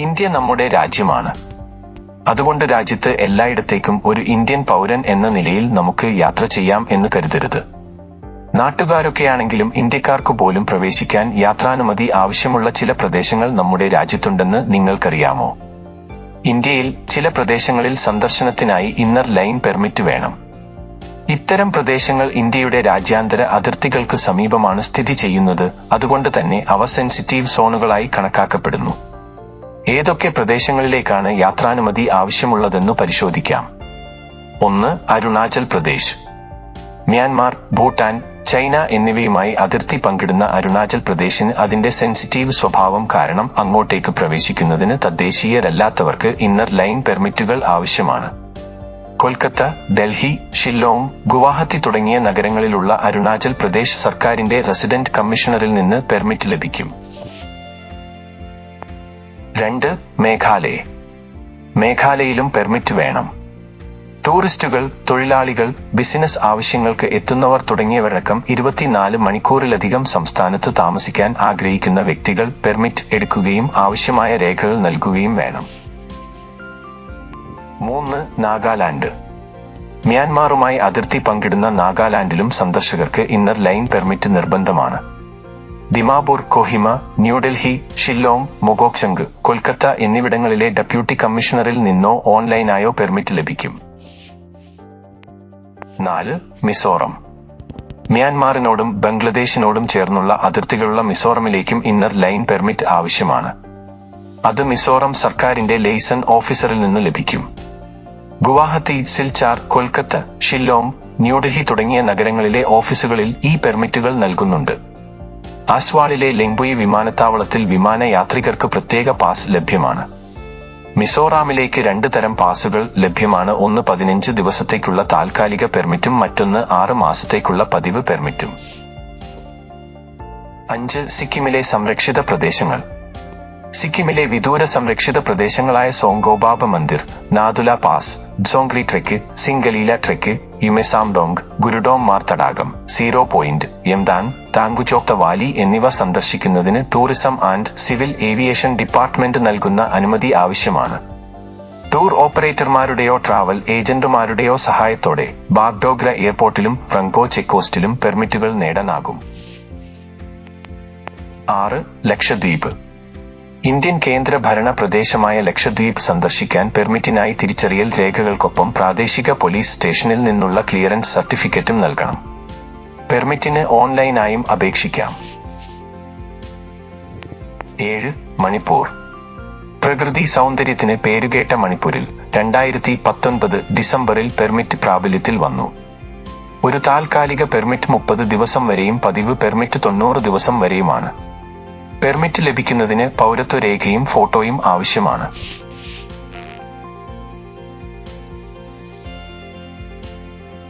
India നമ്മുടെ രാജ്യമാണ്. അതുകൊണ്ട് രാജ്യത്ത് എല്ലായിടത്തേക്കും ഒരു ഇന്ത്യൻ പൗരൻ എന്ന നിലയിൽ നമുക്ക് യാത്ര ചെയ്യാം എന്ന് കരുതരുത്. നാട്ടുകാരൊക്കെയാണെങ്കിലും ഇന്ത്യക്കാർക്ക് പോലും പ്രവേശിക്കാൻ യാത്രാനുമതി ആവശ്യമുള്ള ചില പ്രദേശങ്ങൾ നമ്മുടെ രാജ്യത്തുണ്ടെന്ന് നിങ്ങൾക്കറിയാമോ? ഇന്ത്യയിൽ ചില പ്രദേശങ്ങളിൽ സന്ദർശനത്തിനായി ഇന്നർ ലൈൻ പെർമിറ്റ് വേണം. ഇത്തരം പ്രദേശങ്ങൾ ഇന്ത്യയുടെ രാജ്യാന്തര അതിർത്തികൾക്ക് സമീപമാണ് സ്ഥിതി ചെയ്യുന്നത്. അതുകൊണ്ട് തന്നെ അവ സെൻസിറ്റീവ് സോണുകളായി കണക്കാക്കപ്പെടുന്നു. ഏതൊക്കെ പ്രദേശങ്ങളിലേക്കാണ് യാത്രാനുമതി ആവശ്യമുള്ളതെന്ന് പരിശോധിക്കാം. ഒന്ന് അരുണാചൽ പ്രദേശ്. മ്യാൻമാർ ഭൂട്ടാൻ ചൈന എന്നിവയുമായി അതിർത്തി പങ്കിടുന്ന അരുണാചൽ പ്രദേശിന് അതിന്റെ സെൻസിറ്റീവ് സ്വഭാവം കാരണം അങ്ങോട്ടേക്ക് പ്രവേശിക്കുന്നതിന് തദ്ദേശീയരല്ലാത്തവർക്ക് ഇന്നർ ലൈൻ പെർമിറ്റുകൾ ആവശ്യമാണ്. കൊൽക്കത്ത ഡൽഹി ഷില്ലോങ് ഗുവാഹത്തി തുടങ്ങിയ നഗരങ്ങളിലുള്ള അരുണാചൽ പ്രദേശ് സർക്കാരിന്റെ റെസിഡന്റ് കമ്മീഷണറിൽ നിന്ന് പെർമിറ്റ് ലഭിക്കും. രണ്ട് മേഘാലയ. മേഘാലയയിലും പെർമിറ്റ് വേണം. ടൂറിസ്റ്റുകൾ തൊഴിലാളികൾ ബിസിനസ് ആവശ്യങ്ങൾക്ക് എത്തുന്നവർ തുടങ്ങിയവരടക്കം ഇരുപത്തിനാല് മണിക്കൂറിലധികം സംസ്ഥാനത്ത് താമസിക്കാൻ ആഗ്രഹിക്കുന്ന വ്യക്തികൾ പെർമിറ്റ് എടുക്കുകയും ആവശ്യമായ രേഖകൾ നൽകുകയും വേണം. മൂന്ന് നാഗാലാൻഡ്. മ്യാൻമാറുമായി അതിർത്തി പങ്കിടുന്ന നാഗാലാൻഡിലും സന്ദർശകർക്ക് ഇന്നർ ലൈൻ പെർമിറ്റ് നിർബന്ധമാണ്. ദിമാപൂർ കൊഹിമ ന്യൂഡൽഹി ഷില്ലോങ് മൊഗോക്ചങ്ക് കൊൽക്കത്ത എന്നിവിടങ്ങളിലെ ഡെപ്യൂട്ടി കമ്മീഷണറിൽ നിന്നോ ഓൺലൈനായോ പെർമിറ്റ് ലഭിക്കും. നാല് മിസോറം. മ്യാൻമാറിനോടും ബംഗ്ലാദേശിനോടും ചേർന്നുള്ള അതിർത്തികളുള്ള മിസോറമിലേക്കും ഇന്നർ ലൈൻ പെർമിറ്റ് ആവശ്യമാണ്. അത് മിസോറം സർക്കാരിന്റെ ലൈസൺ ഓഫീസറിൽ നിന്ന് ലഭിക്കും. ഗുവാഹത്തി സിൽചാർ കൊൽക്കത്ത ഷില്ലോങ് ന്യൂഡൽഹി തുടങ്ങിയ നഗരങ്ങളിലെ ഓഫീസുകളിൽ ഈ പെർമിറ്റുകൾ നൽകുന്നുണ്ട്. ആസ്വാളിലെ ലെങ്ബുയി വിമാനത്താവളത്തിൽ വിമാന യാത്രികർക്ക് പ്രത്യേക പാസ് ലഭ്യമാണ്. മിസോറാമിലേക്ക് രണ്ട് തരം പാസുകൾ ലഭ്യമാണ്. ഒന്ന് പതിനഞ്ച് ദിവസത്തേക്കുള്ള താൽക്കാലിക പെർമിറ്റും മറ്റൊന്ന് ആറ് മാസത്തേക്കുള്ള പതിവ് പെർമിറ്റും. അഞ്ച് സിക്കിമിലെ സംരക്ഷിത പ്രദേശങ്ങൾ. സിക്കിമിലെ വിദൂര സംരക്ഷിത പ്രദേശങ്ങളായ സോങ്കോബാബ Mandir Nathula pass Dzongri trek Singalila trek Yumesamdong Gurudongmar തടാകം zero point Yumthang Thangu Chopta valley എന്നിവ സന്ദർശിക്കുന്നതിന് tourism and civil aviation department നൽകുന്ന അനുമതി ആവശ്യമാണ്. ടൂർ ഓപ്പറേറ്റർമാരുടെയോ ട്രാവൽ ഏജന്റുമാരുടെയോ സഹായത്തോടെ ബാഗ്ഡോഗ്ര എയർപോർട്ടിലും ഫ്രങ്കോ ചെക്കോസ്റ്റിലും പെർമിറ്റുകൾ നേടാനാകും. ആറ് ലക്ഷദ്വീപ് ഇന്ത്യൻ കേന്ദ്ര ഭരണ പ്രദേശമായ ലക്ഷദ്വീപ് സന്ദർശിക്കാൻ പെർമിറ്റിനായി തിരിച്ചറിയൽ രേഖകൾക്കൊപ്പം പ്രാദേശിക പോലീസ് സ്റ്റേഷനിൽ നിന്നുള്ള ക്ലിയറൻസ് സർട്ടിഫിക്കറ്റും നൽകണം. പെർമിറ്റിന് ഓൺലൈനായും അപേക്ഷിക്കാം. ഏഴ് മണിപ്പൂർ. പ്രകൃതി സൗന്ദര്യത്തിന് പേരുകേട്ട മണിപ്പൂരിൽ രണ്ടായിരത്തി പത്തൊൻപത് ഡിസംബറിൽ പെർമിറ്റ് പ്രാബല്യത്തിൽ വന്നു. ഒരു താൽക്കാലിക പെർമിറ്റ് മുപ്പത് ദിവസം വരെയും പതിവ് പെർമിറ്റ് തൊണ്ണൂറ് ദിവസം വരെയുമാണ്. പെർമിറ്റ് ലഭിക്കുന്നതിന് പൗരത്വ രേഖയും ഫോട്ടോയും ആവശ്യമാണ്.